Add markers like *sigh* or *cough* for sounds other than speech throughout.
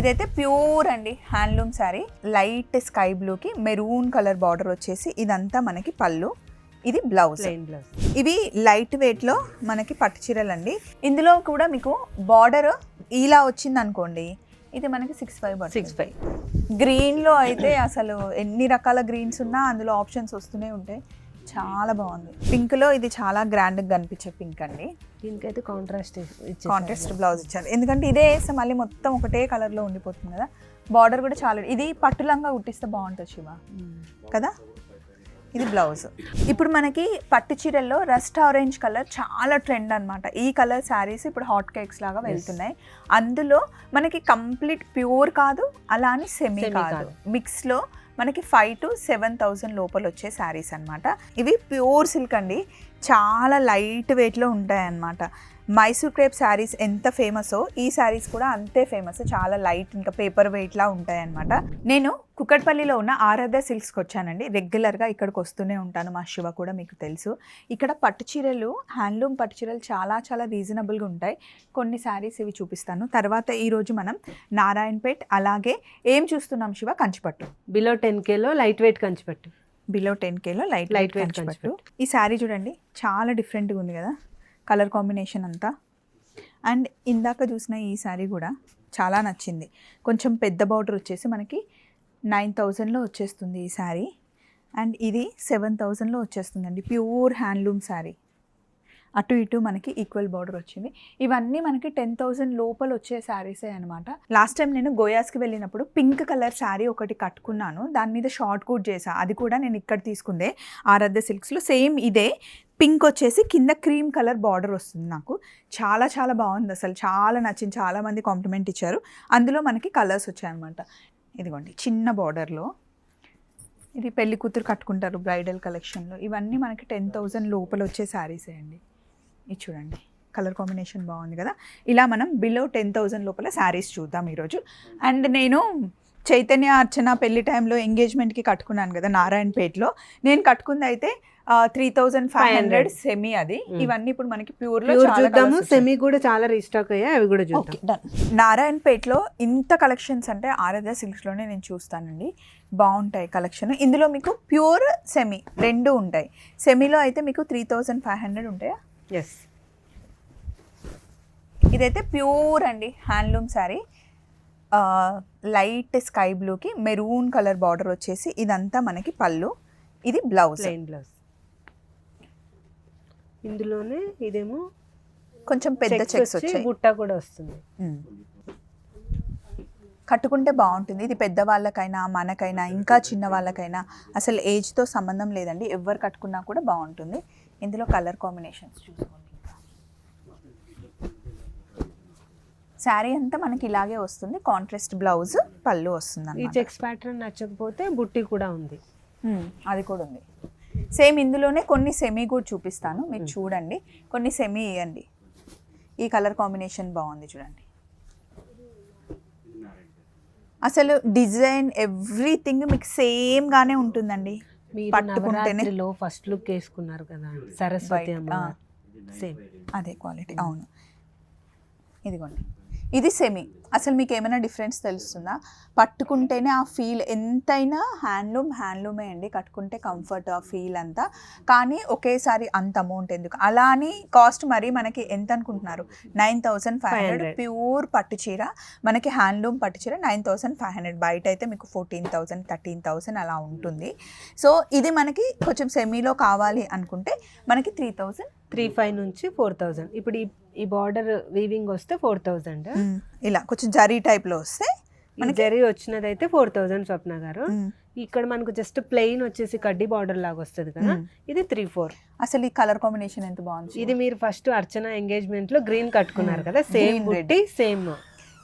ఇదైతే ప్యూర్ అండి handloom sari. Light sky బ్లూకి మెరూన్ కలర్ బార్డర్ వచ్చేసి ఇదంతా మనకి పళ్ళు. ఇది బ్లౌజ్. ఇవి లైట్ వెయిట్లో మనకి పట్టు చీరలు అండి ఇందులో కూడా మీకు బార్డర్ ఇలా వచ్చింది అనుకోండి ఇది మనకి సిక్స్ ఫైవ్ సిక్స్ ఫైవ్ గ్రీన్లో అయితే అసలు ఎన్ని రకాల గ్రీన్స్ ఉన్నా అందులో ఆప్షన్స్ వస్తూనే ఉంటాయి. చాలా బాగుంది. పింక్లో ఇది చాలా గ్రాండ్గా కనిపించే పింక్ అండి. దీనికైతే కాంట్రాస్ట్ కాంట్రాస్ట్ బ్లౌజ్ ఇచ్చారు. ఎందుకంటే ఇదే వేస్తే మళ్ళీ మొత్తం ఒకటే కలర్లో ఉండిపోతుంది కదా. బార్డర్ కూడా చాలా ఇది పట్టులంగా కుట్టిస్తే బాగుంటుంది శివ. కదా? ఇది బ్లౌజ్ ఇప్పుడు మనకి పట్టు చీరల్లో రస్ట్ ఆరెంజ్ కలర్ చాలా ట్రెండ్ అన్నమాట. ఈ కలర్ శారీస్ ఇప్పుడు హాట్ కేక్స్ లాగా వెళ్తున్నాయి. అందులో మనకి కంప్లీట్ ప్యూర్ కాదు అలా అని సెమీ కాదు. మిక్స్లో మనకి ఫైవ్ టు సెవెన్ థౌజండ్ లోపల వచ్చే శారీస్ అన్నమాట. ఇవి ప్యూర్ సిల్క్ అండి. చాలా లైట్ వెయిట్లో ఉంటాయి అన్నమాట మైసూర్ క్రేప్ శారీస్ ఎంత ఫేమసో ఈ శారీస్ కూడా అంతే ఫేమస్. చాలా లైట్ ఇంకా పేపర్ వెయిట్లా ఉంటాయి అన్నమాట నేను కుక్కట్పల్లిలో ఉన్న ఆరాధ్య సిల్క్స్కి వచ్చానండి. రెగ్యులర్గా ఇక్కడికి వస్తూనే ఉంటాను మా శివ కూడా మీకు తెలుసు. ఇక్కడ పట్టు చీరలు హ్యాండ్లూమ్ పట్టు చీరలు చాలా చాలా రీజనబుల్గా ఉంటాయి. కొన్ని శారీస్ ఇవి చూపిస్తాను. తర్వాత ఈరోజు మనం నారాయణపేట్ అలాగే ఏం చూస్తున్నాం శివ? కంచిపట్టు. బిలో టెన్ కేలో లైట్ వెయిట్ కంచిపట్టు. బిలో టెన్ కేలో లైట్ లైట్ వెయిట్ కంచిపట్టు. కంచిపట్టు. ఈ శారీ చూడండి చాలా డిఫరెంట్గా ఉంది కదా. కలర్ కాంబినేషన్ అంతా. అండ్ ఇందాక చూసిన ఈ శారీ కూడా చాలా నచ్చింది. కొంచెం పెద్ద బార్డర్ వచ్చేసి మనకి నైన్ థౌజండ్లో వచ్చేస్తుంది ఈ శారీ. అండ్ ఇది సెవెన్ థౌజండ్లో వచ్చేస్తుందండి. Pure handloom sari. అటు ఇటు మనకి ఈక్వల్ బార్డర్ వచ్చింది. ఇవన్నీ మనకి టెన్ థౌజండ్ లోపల వచ్చే శారీసే అనమాట లాస్ట్ టైం నేను గోయాస్కి వెళ్ళినప్పుడు పింక్ కలర్ శారీ ఒకటి కట్టుకున్నాను. దాని మీద షార్ట్ కూట్ చేసా. అది కూడా నేను ఇక్కడ తీసుకుందే. ఆరాధ్య సిల్క్స్లో సేమ్ ఇదే. పింక్ వచ్చేసి కింద క్రీమ్ కలర్ బార్డర్ వస్తుంది నాకు. చాలా చాలా బాగుంది అసలు. చాలా నచ్చింది. చాలామంది కాంప్లిమెంట్ ఇచ్చారు. అందులో మనకి కలర్స్ వచ్చాయన్నమాట ఇదిగోండి చిన్న బార్డర్లో ఇది పెళ్ళి కూతురు కట్టుకుంటారు బ్రైడల్ కలెక్షన్లో ఇవన్నీ మనకి టెన్ థౌజండ్ లోపల వచ్చే శారీసే అండి. ఇది చూడండి. కలర్ కాంబినేషన్ బాగుంది కదా. ఇలా మనం బిలో టెన్ థౌజండ్ లోపల శారీస్ చూద్దాం ఈరోజు. అండ్ నేను చైతన్య అర్చన పెళ్ళి టైంలో ఎంగేజ్మెంట్కి కట్టుకున్నాను కదా నారాయణపేటలో. నేను కట్టుకుంది అయితే three thousand five hundred 500 semi అది. Mm. ఇవన్నీ ఇప్పుడు మనకి ప్యూర్లో ప్యూర్ చూద్దాము. సెమీ కూడా చాలా రీస్టాక్ అయ్యాయి. అవి కూడా చూద్దాం. నారాయణపేటలో ఇంత కలెక్షన్స్ అంటే ఆరాధ్య సిల్క్స్లోనే నేను చూస్తానండి. బాగుంటాయి కలెక్షన్ ఇందులో మీకు ప్యూర్ సెమీ రెండు ఉంటాయి. సెమీలో అయితే మీకు త్రీ థౌజండ్ ఫైవ్ హండ్రెడ్ ఉంటాయా? ఎస్ ఇదైతే ప్యూర్ అండి హ్యాండ్లూమ్ శారీ. లైట్ స్కై బ్లూకి మెరూన్ కలర్ బార్డర్ వచ్చేసి ఇదంతా మనకి పళ్ళు. ఇది బ్లౌజ్. బ్లౌజ్. ఇందులోనే ఇదేమో కొంచెం పెద్ద చెక్స్ వచ్చి బుట్ట కూడా వస్తుంది. కట్టుకుంటే బాగుంటుంది. ఇది పెద్ద వాళ్ళకైనా మనకైనా ఇంకా చిన్న వాళ్ళకైనా అసలు ఏజ్తో సంబంధం లేదండి. ఎవరు కట్టుకున్నా కూడా బాగుంటుంది. ఇందులో కలర్ కాంబినేషన్స్ చూసుకోండి. శారీ అంతా మనకి ఇలాగే వస్తుంది. కాంట్రాస్ట్ బ్లౌజ్ పళ్ళు వస్తుంది ఈ. చెక్స్ ప్యాటర్న్ నచ్చకపోతే బుట్టి కూడా ఉంది. అది కూడా ఉంది. సేమ్ ఇందులోనే కొన్ని సెమీ కూడా చూపిస్తాను. మీరు చూడండి. కొన్ని సెమీ ఇవ్వండి ఈ కలర్ కాంబినేషన్ బాగుంది చూడండి. అసలు డిజైన్ ఎవ్రీథింగ్ మీకు సేమ్ గానే ఉంటుందండి. పట్టుకుంటేనే ఫస్ట్ లుక్ వేసుకున్నారు కదా సరస్వతి అమ్మ సేమ్ అదే క్వాలిటీ అవును. ఇదిగోండి. ఇది సెమీ అసలు మీకు ఏమైనా డిఫరెన్స్ తెలుస్తుందా? పట్టుకుంటేనే ఆ ఫీల్ ఎంతైనా హ్యాండ్లూమ్ హ్యాండ్లూమే అండి. కట్టుకుంటే కంఫర్ట్ ఆ ఫీల్ అంతా. కానీ ఒకేసారి అంత అమౌంట్ ఎందుకు? అలా అని కాస్ట్ మరి మనకి ఎంత అనుకుంటున్నారు? Nine thousand five hundred 500. Pure పట్టు చీర. మనకి హ్యాండ్లూమ్ పట్టు చీర నైన్ థౌసండ్ ఫైవ్ హండ్రెడ్ బయట అయితే మీకు ఫోర్టీన్ థౌసండ్ థర్టీన్ థౌసండ్ అలా ఉంటుంది. సో ఇది మనకి కొంచెం సెమీలో కావాలి అనుకుంటే మనకి త్రీ థౌసండ్ త్రీ ఫైవ్ నుంచి ఫోర్ థౌజండ్. ఇప్పుడు ఈ బార్డర్ వీవింగ్ వస్తే ఫోర్ థౌజండ్? ఇలా కొంచెం జరీ టైప్లో వస్తే మనకి- జరీ వచ్చినదైతే ఫోర్ థౌజండ్ స్వప్న గారు. ఇక్కడ మనకు జస్ట్ ప్లెయిన్ వచ్చేసి కడ్డీ బార్డర్ లాగా వస్తుంది కదా. ఇది త్రీ ఫోర్. అసలు ఈ కలర్ కాంబినేషన్ ఎంత బాగుంది ఇది మీరు ఫస్ట్ అర్చన ఎంగేజ్మెంట్లో గ్రీన్ కట్టుకున్నారు కదా. సేమ్. బుట్టి సేమ్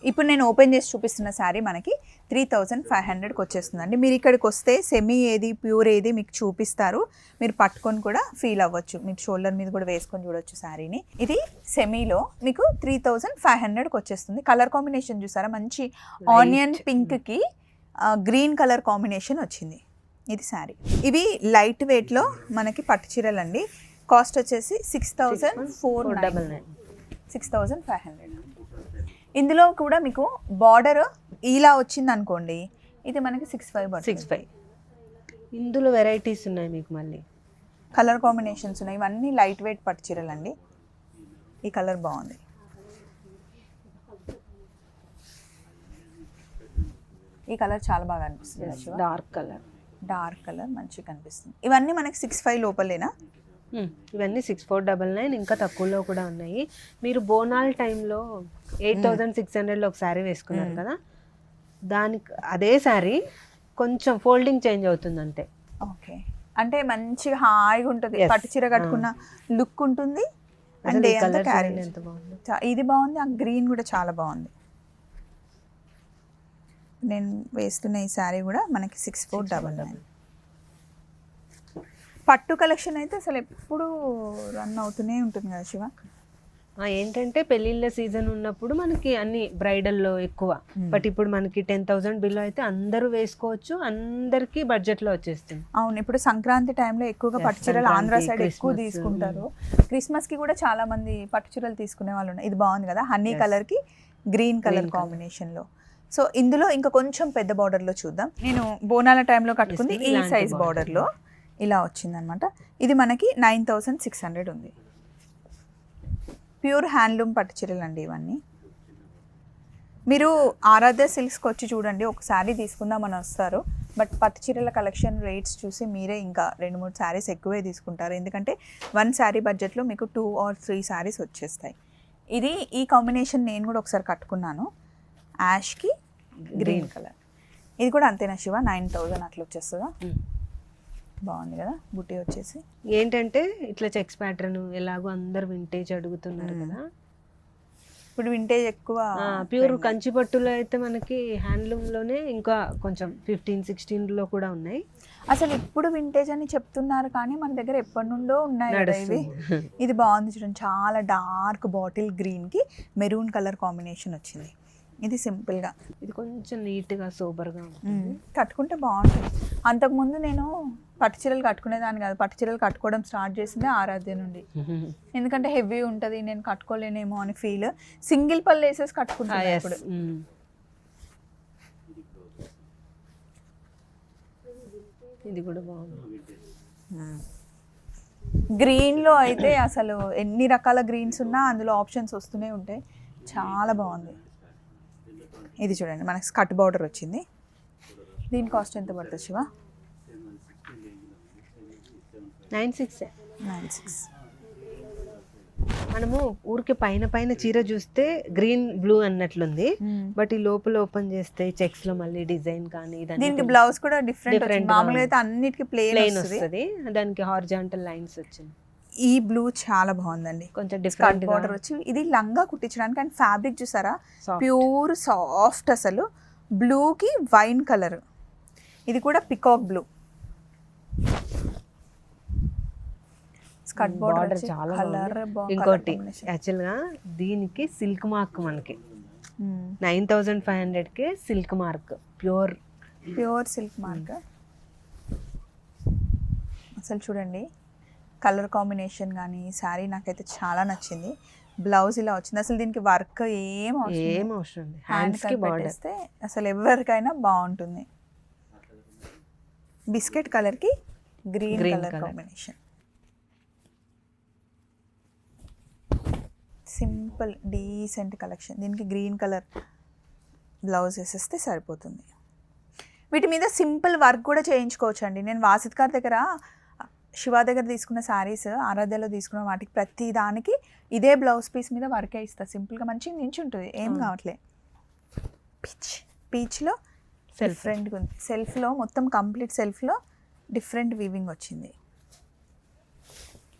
ఇప్పుడు నేను ఓపెన్ చేసి చూపిస్తున్న శారీ మనకి త్రీ థౌజండ్ ఫైవ్ హండ్రెడ్కి వచ్చేస్తుందండి. మీరు ఇక్కడికి వస్తే సెమీ ఏది ప్యూర్ ఏది మీకు చూపిస్తారు. మీరు పట్టుకొని కూడా ఫీల్ అవ్వచ్చు. మీకు షోల్డర్ మీద కూడా వేసుకొని చూడొచ్చు శారీని ఇది సెమీలో మీకు త్రీ థౌజండ్ ఫైవ్ హండ్రెడ్కి వచ్చేస్తుంది. కలర్ కాంబినేషన్ చూసారా? మంచి ఆనియన్ పింక్కి గ్రీన్ కలర్ కాంబినేషన్ వచ్చింది. ఇది శారీ ఇవి లైట్ వెయిట్లో మనకి పట్టు చీరలు అండి కాస్ట్ వచ్చేసి six thousand four double nine six thousand five hundred ఇందులో కూడా మీకు బార్డర్ ఇలా వచ్చింది అనుకోండి ఇది మనకి సిక్స్ ఫైవ్ సిక్స్ ఫైవ్ ఇందులో వెరైటీస్ ఉన్నాయి మీకు మళ్ళీ. కలర్ కాంబినేషన్స్ ఉన్నాయి. ఇవన్నీ లైట్ వెయిట్ పట్టు చీరలు అండి ఈ కలర్ బాగుంది. ఈ కలర్ చాలా బాగా అనిపిస్తుంది డార్క్ కలర్ డార్క్ కలర్ మంచిగా కనిపిస్తుంది. ఇవన్నీ మనకి సిక్స్ ఫైవ్ లోపలేనా? ఇవన్నీ సిక్స్ ఫోర్ డబల్ నైన్ ఇంకా తక్కువలో కూడా ఉన్నాయి. మీరు బోనాల్ టైంలో ఎయిట్ థౌజండ్ సిక్స్ హండ్రెడ్లో ఒక శారీ వేసుకున్నారు కదా? దానికి అదే శారీ కొంచెం ఫోల్డింగ్ చేంజ్ అవుతుంది అంతే. ఓకే. అంటే మంచిగా హాయిగా ఉంటుంది. పట్టు చీర కట్టుకున్న లుక్ ఉంటుంది. అండ్ ఇది బాగుంది. ఆ గ్రీన్ కూడా చాలా బాగుంది. నేను వేస్తున్న ఈ శారీ కూడా మనకి సిక్స్ ఫోర్ డబల్ నైన్ పట్టు కలెక్షన్ అయితే అసలు ఎప్పుడు రన్ అవుతూనే ఉంటుంది కదా శివ? ఏంటంటే పెళ్ళిళ్ళ సీజన్ ఉన్నప్పుడు మనకి అన్ని బ్రైడల్లో ఎక్కువ. బట్ ఇప్పుడు మనకి టెన్ థౌసండ్ బిల్ అయితే అందరూ వేసుకోవచ్చు అందరికీ బడ్జెట్లో వచ్చేస్తుంది. అవును ఇప్పుడు సంక్రాంతి టైంలో ఎక్కువగా పట్టు చీరలు ఆంధ్ర సైడ్ ఎక్కువ తీసుకుంటారు. క్రిస్మస్కి కూడా చాలా మంది పట్టు చీరలు తీసుకునే వాళ్ళు ఉన్నారు. ఇది బాగుంది కదా హనీ Yes. కలర్కి గ్రీన్ కలర్ Green colour. కాంబినేషన్లో. సో ఇందులో ఇంకా కొంచెం పెద్ద border లో చూద్దాం. నేను బోనాల టైంలో కట్టుకుంది ఈ సైజ్ border. ఇలా వచ్చిందనమాట. ఇది మనకి నైన్ థౌసండ్ సిక్స్ హండ్రెడ్ ఉంది. ప్యూర్ హ్యాండ్లూమ్ పట్టు చీరలు అండి ఇవన్నీ. మీరు ఆరాధ్య సిల్క్స్కి వచ్చి చూడండి ఒక శారీ తీసుకుందామని వస్తారు. బట్ పట్టు చీరల కలెక్షన్ రేట్స్ చూసి మీరే ఇంకా రెండు మూడు శారీస్ ఎక్కువే తీసుకుంటారు. ఎందుకంటే వన్ శారీ బడ్జెట్లో మీకు టూ ఆర్ త్రీ శారీస్ వచ్చేస్తాయి. ఇది ఈ కాంబినేషన్ నేను కూడా ఒకసారి కట్టుకున్నాను. యాష్కి గ్రీన్ కలర్. ఇది కూడా అంతేనా శివ? నైన్ థౌజండ్ అట్లా వచ్చేస్తుందా? బాగుంది కదా బుట్టి వచ్చేసి. ఏంటంటే ఇట్లా చెక్స్ ప్యాటర్న్ ఎలాగో అందరు వింటేజ్ అడుగుతున్నారు. కదా. ఇప్పుడు వింటేజ్ ఎక్కువ ప్యూర్. కంచి పట్టులో అయితే మనకి హ్యాండ్లూమ్లోనే ఇంకా కొంచెం ఫిఫ్టీన్ సిక్స్టీన్లో కూడా ఉన్నాయి. అసలు ఇప్పుడు వింటేజ్ అని చెప్తున్నారు కానీ మన దగ్గర ఎప్పటి నుండో ఉన్నాయి ఇవి. *laughs* ఇది బాగుంది చూడండి చాలా డార్క్ బాటిల్ గ్రీన్కి మెరూన్ కలర్ కాంబినేషన్ వచ్చింది. ఇది సింపుల్గా. ఇది కొంచెం నీట్గా సూపర్గా ఉంటుంది. మ్మ్. కట్టుకుంటే బాగుంటుంది. అంతకుముందు నేను పట్టు చీరలు కట్టుకునేదాన్ని కాదు. పట్టు చీరలు కట్టుకోవడం స్టార్ట్ చేసిందే ఆరాధ్య నుండి. *laughs* ఎందుకంటే హెవీ ఉంటుంది నేను కట్టుకోలేనేమో అని ఫీల్ సింగిల్ పళ్ళు వేసేసి Ah, కట్టుకుంటాను yes. ఇప్పుడు. మ్మ్. ఇది కూడా బాగుంది. గ్రీన్లో అయితే అసలు ఎన్ని రకాల గ్రీన్స్ ఉన్నా అందులో ఆప్షన్స్ వస్తూనే ఉంటాయి. చాలా బాగుంది. ఇది చూడండి మనకి కట్ బార్డర్ వచ్చింది. దీని కాస్ట్ ఎంత పడుతుంది Shiva? Nine six nine six మనము ఊరికి పైన పైన చీర చూస్తే గ్రీన్ బ్లూ అన్నట్లుంది. బట్ ఈ లోపల ఓపెన్ చేస్తే చెక్స్లో మళ్ళీ డిజైన్ కానీ దీనికి బ్లౌజ్ కూడా డిఫరెంట్ మామూలుగా. అయితే అన్నిటికీ ప్లేన్ వస్తుంది. దానికి హార్జాంటల్ లైన్స్ వచ్చింది. ఈ బ్లూ చాలా బాగుందండి. కొంచెం డిఫరెంట్ బార్డర్ వచ్చి ఇది లంగా కుట్టించడానికి అండ్ ఫ్యాబ్రిక్ చూసారా. ప్యూర్ సాఫ్ట్ అసలు. బ్లూకి వైన్ కలర్ ఇది కూడా పికాక్ బ్లూ స్కట్ బార్డర్ చాలా కలర్ బాగుంది. ఇంకోటి యాక్చువల్గా దీనికి సిల్క్ మార్క్ మనకి. నైన్ థౌజండ్ ఫైవ్ హండ్రెడ్కి silk mark pure. Pure silk mark. అసలు చూడండి కలర్ కాంబినేషన్ కానీ శారీ నాకైతే చాలా నచ్చింది. బ్లౌజ్ ఇలా వచ్చింది. అసలు దీనికి వర్క్ ఏం. ఏం అవసరం హ్యాండ్స్కి పెట్టేస్తే అసలు ఎవరికైనా బాగుంటుంది. బిస్కెట్ కలర్కి green colour. Combination. Simple decent collection. దీనికి గ్రీన్ కలర్ బ్లౌజ్ వేసేస్తే సరిపోతుంది. వీటి మీద సింపుల్ వర్క్ కూడా చేయించుకోవచ్చు అండి నేను వాసిత్ గారి దగ్గర శివ దగ్గర తీసుకున్న శారీస్ ఆరాధ్యలో తీసుకున్న వాటికి ప్రతి దానికి ఇదే బ్లౌజ్ పీస్ మీద వర్కే ఇస్తా. సింపుల్గా మంచిగా నించి ఉంటుంది ఏం. కావట్లే. పీచ్ పీచ్లో సెల్ఫ్ డిఫరెంట్గా ఉంది. సెల్ఫ్లో మొత్తం కంప్లీట్ సెల్ఫ్లో డిఫరెంట్ వీవింగ్ వచ్చింది.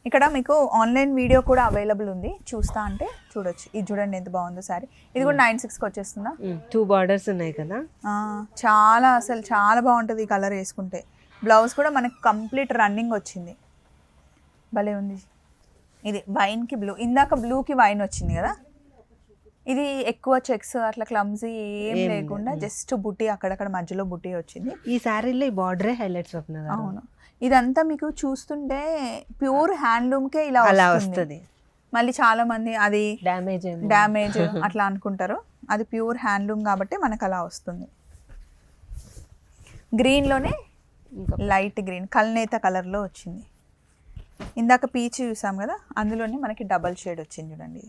ఇక్కడ మీకు ఆన్లైన్ వీడియో కూడా అవైలబుల్ ఉంది. చూస్తా అంటే చూడొచ్చు. ఇది చూడండి ఎంత బాగుందో సారీ ఇది కూడా నైన్ సిక్స్కి వచ్చేస్తుందా? టూ బార్డర్స్ ఉన్నాయి కదా? ఆ, చాలా అసలు చాలా బాగుంటుంది ఈ కలర్ వేసుకుంటే. బ్లౌజ్ కూడా మనకి కంప్లీట్ రన్నింగ్ వచ్చింది. భలే ఉంది. ఇది వైన్కి బ్లూ ఇందాక బ్లూకి వైన్ వచ్చింది కదా? ఇది ఎక్కువ చెక్స్ అట్లా క్లమ్జీ ఏం లేకుండా. జస్ట్ బుట్టి అక్కడక్కడ మధ్యలో బుట్టి వచ్చింది. ఈ శారీలో ఈ బార్డరే హైలైట్స్ గారు. అవును. ఇదంతా మీకు చూస్తుంటే ప్యూర్ హ్యాండ్లూమ్కే ఇలా అలా వస్తుంది. మళ్ళీ చాలా మంది అది డ్యామేజ్ డ్యామేజ్ *laughs* అట్లా అనుకుంటారు. అది ప్యూర్ హ్యాండ్లూమ్ కాబట్టి మనకు అలా వస్తుంది. గ్రీన్లోనే లైట్ గ్రీన్ కల్నేత కలర్లో వచ్చింది. ఇందాక పీచ్ చూసాం కదా అందులోనే మనకి డబల్ షేడ్ వచ్చింది చూడండి.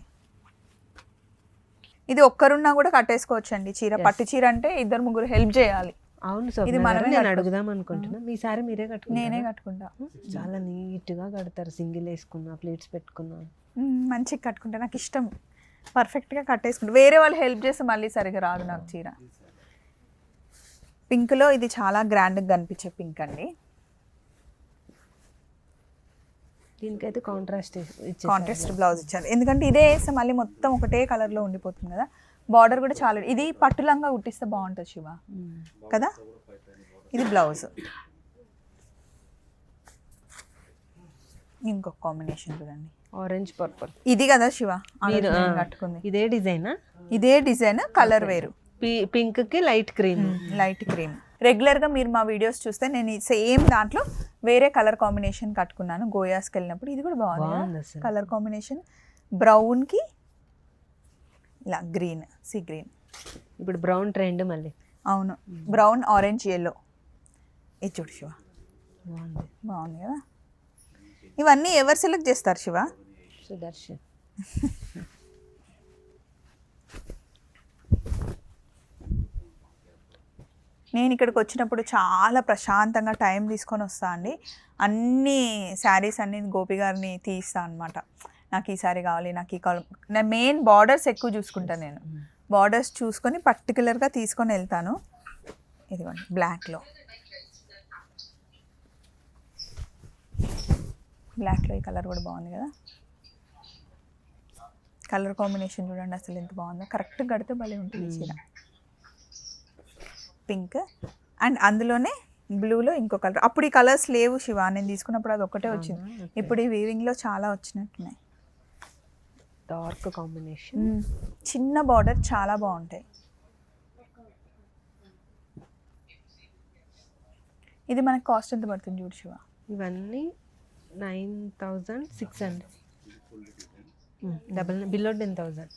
ఇది. ఒక్కరున్నా కూడా కట్టేసుకోవచ్చు అండి చీర పట్టు చీర అంటే ఇద్దరు ముగ్గురు హెల్ప్ చేయాలి. అవును ఇది మనమే అడుగుదాం అనుకుంటున్నా. మీ సారీ మీరే కట్టుకుంటారా? నేనే కట్టుకుంటా. చాలా నీట్గా కడతారు సింగిల్ వేసుకున్నా ప్లేట్స్ పెట్టుకున్నా. మంచిగా కట్టుకుంటా. నాకు ఇష్టం. పర్ఫెక్ట్గా కట్టేసుకుంటా. వేరే వాళ్ళు హెల్ప్ చేస్తే మళ్ళీ సరిగా రాదు నాకు చీర. పింక్లో ఇది చాలా గ్రాండ్గా కనిపించే పింక్ అండి. దీనికైతే కాంట్రాస్ట్ కాంట్రాస్ట్ బ్లౌజ్ ఇచ్చారు. ఎందుకంటే ఇదే వేస్తే మళ్ళీ మొత్తం ఒకటే కలర్లో ఉండిపోతుంది కదా. బార్డర్ కూడా చాలా ఇది పట్టులంగా కుట్టిస్తే బాగుంటుంది శివ. మ్మ్. కదా? ఇది బ్లౌజ్. ఇంకొక కాంబినేషన్ చూడండి. ఆరెంజ్ పర్పుల్ ఇది కదా శివ కట్టుకుంది. ఇదే డిజైనా ఇదే డిజైన్ కలర్ వేరు. పింక్కి లైట్ క్రీమ్ లైట్ క్రీమ్ రెగ్యులర్గా మీరు మా వీడియోస్ చూస్తే నేను సేమ్ దాంట్లో వేరే కలర్ కాంబినేషన్ కట్టుకున్నాను. గోయాస్కి వెళ్ళినప్పుడు ఇది కూడా బాగుంది కలర్ కాంబినేషన్ బ్రౌన్కి ఇలా గ్రీన్. Sea green. ఇప్పుడు బ్రౌన్ ట్రెండ్ మళ్ళీ. అవును. బ్రౌన్ ఆరెంజ్ ఎల్లో ఇది చూడు శివ. బాగుంది. బాగుంది కదా? ఇవన్నీ ఎవరు సెలెక్ట్ చేస్తారు శివ? సుదర్శన్. నేను ఇక్కడికి వచ్చినప్పుడు చాలా ప్రశాంతంగా టైం తీసుకొని వస్తా అండి. అన్ని శారీస్ అన్ని గోపి గారిని తీస్తా అనమాట నాకు ఈ శారీ కావాలి నాకు ఈ కావాలి నేను మెయిన్ బార్డర్స్ ఎక్కువ చూసుకుంటాను నేను. బార్డర్స్ చూసుకొని పర్టికులర్గా తీసుకొని వెళ్తాను. ఇదిగోండి బ్లాక్లో బ్లాక్లో ఈ కలర్ కూడా బాగుంది కదా. కలర్ కాంబినేషన్ చూడండి అసలు ఎంత బాగుందో. కరెక్ట్ కడితే భలే ఉంటుంది చీర. పింక్ అండ్ అందులోనే బ్లూలో ఇంకో కలర్ అప్పుడు ఈ కలర్స్ లేవు శివ. నేను తీసుకున్నప్పుడు అది ఒకటే వచ్చింది. ఇప్పుడు ఈ వీవింగ్లో చాలా వచ్చినట్టున్నాయి. Dark combination. చిన్న బార్డర్ చాలా బాగుంటాయి. ఇది మనకి కాస్ట్ ఎంత పడుతుంది చూడు శివ? ఇవన్నీ nine thousand six hundred. Double below ten thousand.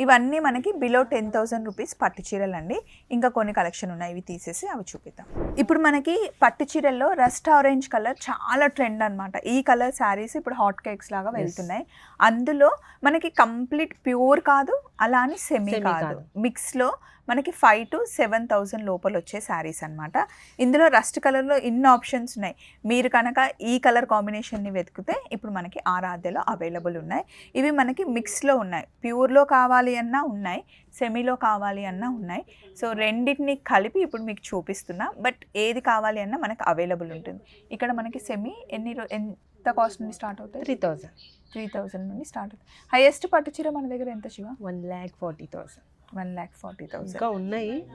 ఇవన్నీ మనకి బిలో టెన్ థౌసండ్ రూపీస్ పట్టు చీరలు అండి ఇంకా కొన్ని కలెక్షన్ ఉన్నాయి. ఇవి తీసేసి అవి చూపిద్దాం. ఇప్పుడు మనకి పట్టు చీరల్లో రస్ట్ ఆరెంజ్ కలర్ చాలా ట్రెండ్ అన్నమాట. ఈ కలర్ శారీస్ ఇప్పుడు హాట్ కేక్స్ లాగా వెళ్తున్నాయి. అందులో మనకి కంప్లీట్ ప్యూర్ కాదు అలా అని సెమీ కాదు. మిక్స్లో మనకి ఫైవ్ టు సెవెన్ థౌసండ్ లోపల వచ్చే శారీస్ అన్నమాట. ఇందులో రస్ట్ కలర్లో ఇన్ని ఆప్షన్స్ ఉన్నాయి. మీరు కనుక ఈ కలర్ కాంబినేషన్ని వెతికితే ఇప్పుడు మనకి ఆరాధ్యలో అవైలబుల్ ఉన్నాయి. ఇవి మనకి మిక్స్లో ఉన్నాయి. ప్యూర్లో కావాలి అన్నా ఉన్నాయి. సెమీలో కావాలి అన్నా ఉన్నాయి. సో రెండింటిని కలిపి ఇప్పుడు మీకు చూపిస్తున్నా. బట్ ఏది కావాలి అన్నా మనకి అవైలబుల్ ఉంటుంది. ఇక్కడ మనకి సెమీ ఎన్ని ఎంత కాస్ట్ నుండి స్టార్ట్ అవుతాయి? త్రీ థౌజండ్ త్రీ థౌజండ్ నుండి స్టార్ట్ అవుతుంది హైయెస్ట్ పట్టు చీర మన దగ్గర ఎంత Shiva? One lakh forty thousand one lakh forty thousand. ఇంకా ఉన్నాయి.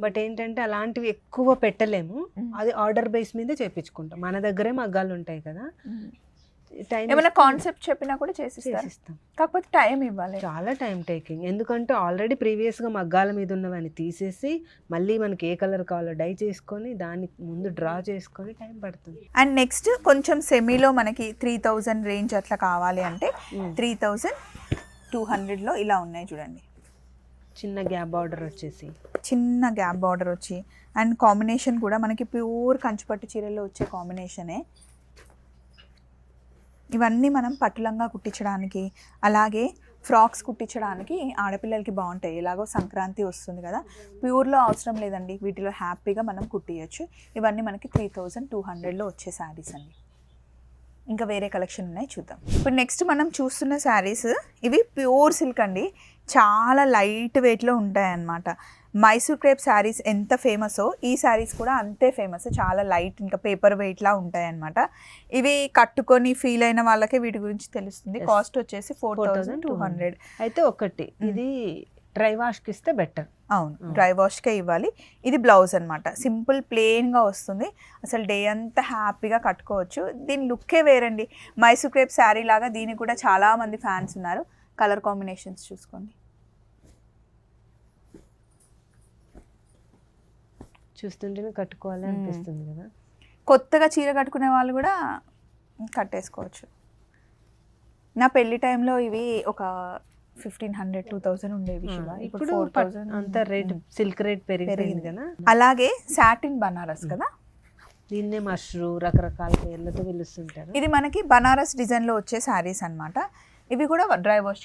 బట్ ఏంటంటే అలాంటివి ఎక్కువ పెట్టలేము. అది ఆర్డర్ బేస్ మీదే చేపించుకుంటాం. మన దగ్గరే మగ్గాలు ఉంటాయి కదా. టైం ఏమైనా కాన్సెప్ట్ చెప్పినా కూడా చేసిస్తాం. కాకపోతే టైం ఇవ్వాలి. చాలా టైం టేకింగ్ ఎందుకంటే ఆల్రెడీ ప్రీవియస్గా మగ్గాల మీద ఉన్నవన్నీ తీసేసి మళ్ళీ మనకి ఏ కలర్ కావాలో డై చేసుకొని దానికి ముందు డ్రా చేసుకొని టైం పడుతుంది. అండ్ నెక్స్ట్ కొంచెం సెమీలో మనకి త్రీ థౌజండ్ రేంజ్ అట్లా కావాలి అంటే. త్రీ థౌజండ్ టూ హండ్రెడ్లో ఇలా ఉన్నాయి చూడండి. చిన్న గ్యాప్ బార్డర్ వచ్చేసి. చిన్న గ్యాప్ బార్డర్ వచ్చి అండ్ కాంబినేషన్ కూడా మనకి ప్యూర్ కంచిపట్టు చీరల్లో వచ్చే కాంబినేషనే. ఇవన్నీ మనం పట్టులంగా కుట్టించడానికి అలాగే ఫ్రాక్స్ కుట్టించడానికి ఆడపిల్లలకి బాగుంటాయి. ఎలాగో సంక్రాంతి వస్తుంది కదా ప్యూర్లో అవసరం లేదండి. వీటిలో హ్యాపీగా మనం కుట్టియచ్చు. ఇవన్నీ మనకి త్రీ థౌజండ్ టూ హండ్రెడ్లో వచ్చే శారీస్ అండి. ఇంకా వేరే కలెక్షన్ ఉన్నాయి చూద్దాం. ఇప్పుడు నెక్స్ట్ మనం చూస్తున్న శారీస్ ఇవి ప్యూర్ సిల్క్ అండి. చాలా లైట్ వెయిట్లో ఉంటాయి అన్నమాట మైసూర్ క్రేప్ శారీస్ ఎంత ఫేమసో ఈ శారీస్ కూడా అంతే ఫేమస్ చాలా లైట్ ఇంకా పేపర్ వెయిట్లా ఉంటాయి అన్నమాట ఇవి కట్టుకొని ఫీల్ అయిన వాళ్ళకే వీటి గురించి తెలుస్తుంది. కాస్ట్ వచ్చేసి ఫోర్ థౌజండ్ టూ హండ్రెడ్ అయితే ఒకటి ఇది డ్రై వాష్కి ఇస్తే బెటర్. అవును. డ్రై వాష్కే ఇవ్వాలి. ఇది బ్లౌజ్ అనమాట సింపుల్ ప్లెయిన్గా వస్తుంది. అసలు డే అంతా హ్యాపీగా కట్టుకోవచ్చు. దీని లుక్కే వేరండి. మైసూర్ క్రేప్ శారీ లాగా దీనికి కూడా చాలా మంది ఫ్యాన్స్ ఉన్నారు. కలర్ కాంబినేషన్స్ చూసుకోండి. చూస్తుంటేనే కట్టుకోవాలి. అనిపిస్తుంది కదా. కొత్తగా చీర కట్టుకునే వాళ్ళు కూడా కట్టేసుకోవచ్చు. నా పెళ్ళి టైంలో ఇవి ఒక ఫిఫ్టీన్ హండ్రెడ్ టూ థౌసండ్ ఉండేవి శివ. ఇప్పుడు అంత రేట్ సిల్క్ రేట్ పెరిగిపోయింది కదా? అలాగే సాటిన్ బనారస్ కదా? దీన్నే మష్రూ రకరకాల పేర్లతో పిలుస్తుంటారు. ఇది మనకి బనారస్ డిజైన్లో వచ్చే శారీస్ అన్నమాట. ఇవి కూడా డ్రై వాష్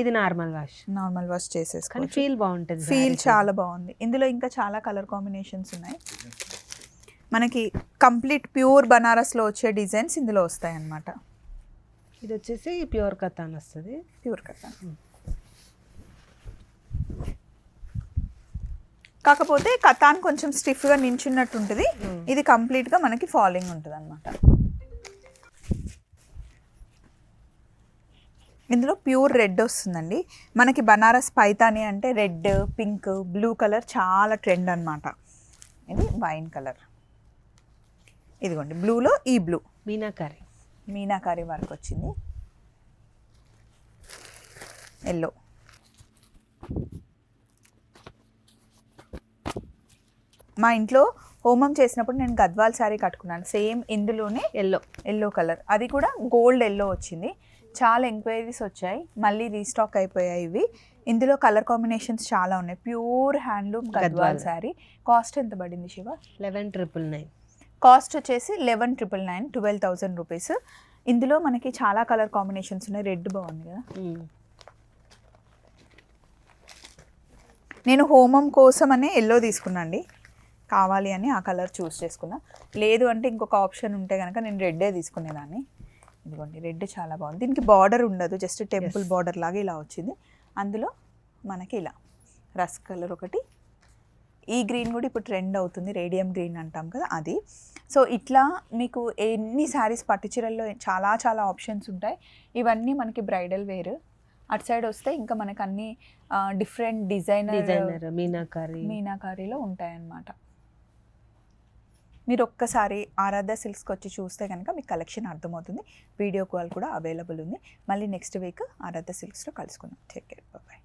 ఇది నార్మల్ వాష్ నార్మల్ వాష్ కానీ చేసేసుకోవచ్చు ఫీల్ బాగుంటుంది ఫీల్ చాలా బాగుంది. ఇందులో ఇంకా చాలా కలర్ కాంబినేషన్స్ ఉన్నాయి. మనకి కంప్లీట్ ప్యూర్ బనారస్లో వచ్చే డిజైన్స్ ఇందులో వస్తాయి అన్నమాట ఇది వచ్చేసి ప్యూర్ కథాన్ వస్తుంది. ప్యూర్ కథ కాకపోతే కథాన్ కొంచెం స్టిఫ్గా నించున్నట్టు ఉంటుంది ఇది కంప్లీట్గా మనకి ఫాలింగ్ ఉంటుంది అనమాట ఇందులో ప్యూర్ రెడ్ వస్తుందండి. మనకి బనారస్ పైతాని అంటే రెడ్ పింక్ బ్లూ కలర్ చాలా ట్రెండ్ అన్నమాట. ఇది వైన్ కలర్. ఇదిగోండి బ్లూలో ఈ బ్లూ. మీనాకారి. మీనాకారి వర్క్ వచ్చింది. ఎల్లో. మా ఇంట్లో హోమం చేసినప్పుడు నేను గద్వాల్ శారీ కట్టుకున్నాను. సేమ్ ఇందులోనే ఎల్లో ఎల్లో కలర్. అది కూడా గోల్డ్ ఎల్లో వచ్చింది. చాలా ఎంక్వైరీస్ వచ్చాయి. మళ్ళీ రీస్టాక్ అయిపోయాయి ఇవి. ఇందులో కలర్ కాంబినేషన్స్ చాలా ఉన్నాయి. Pure handloom Gadwal. Sari cost ఎంత పడింది Shiva? Eleven triple nine. Cost వచ్చేసి eleven triple nine twelve thousand rupees. ఇందులో మనకి చాలా కలర్ కాంబినేషన్స్ ఉన్నాయి. రెడ్ బాగుంది కదా? నేను హోమం కోసం అనే ఎల్లో తీసుకున్నాండి. కావాలి అని ఆ కలర్ చూస్ చేసుకున్నా. లేదు అంటే ఇంకొక ఆప్షన్ ఉంటే కనుక నేను రెడ్డే తీసుకునేదాన్ని. ఇదిగోండి రెడ్ చాలా బాగుంది. దీనికి బార్డర్ ఉండదు జస్ట్ టెంపుల్. బార్డర్ లాగా ఇలా వచ్చింది. అందులో మనకి ఇలా రస్ కలర్ ఒకటి ఈ గ్రీన్ కూడా ఇప్పుడు ట్రెండ్ అవుతుంది రేడియం గ్రీన్ అంటాం కదా అది. సో ఇట్లా మీకు ఎన్ని శారీస్ పట్టు చీరల్లో చాలా చాలా ఆప్షన్స్ ఉంటాయి. ఇవన్నీ మనకి బ్రైడల్ వేర్. అటు సైడ్ వస్తే ఇంకా మనకు అన్ని డిఫరెంట్ డిజైనర్ డిజైనర్ మీనాకారి. మీనాకారీలో ఉంటాయన్నమాట. మీరు ఒక్కసారి ఆరాధ్య సిల్క్స్కి వచ్చి చూస్తే కనుక మీకు కలెక్షన్ అర్థమవుతుంది. వీడియో కాల్ కూడా అవైలబుల్ ఉంది. మళ్ళీ నెక్స్ట్ వీక్ ఆరాధ సిల్క్స్లో కలుసుకుందాం. Take care. బాయ్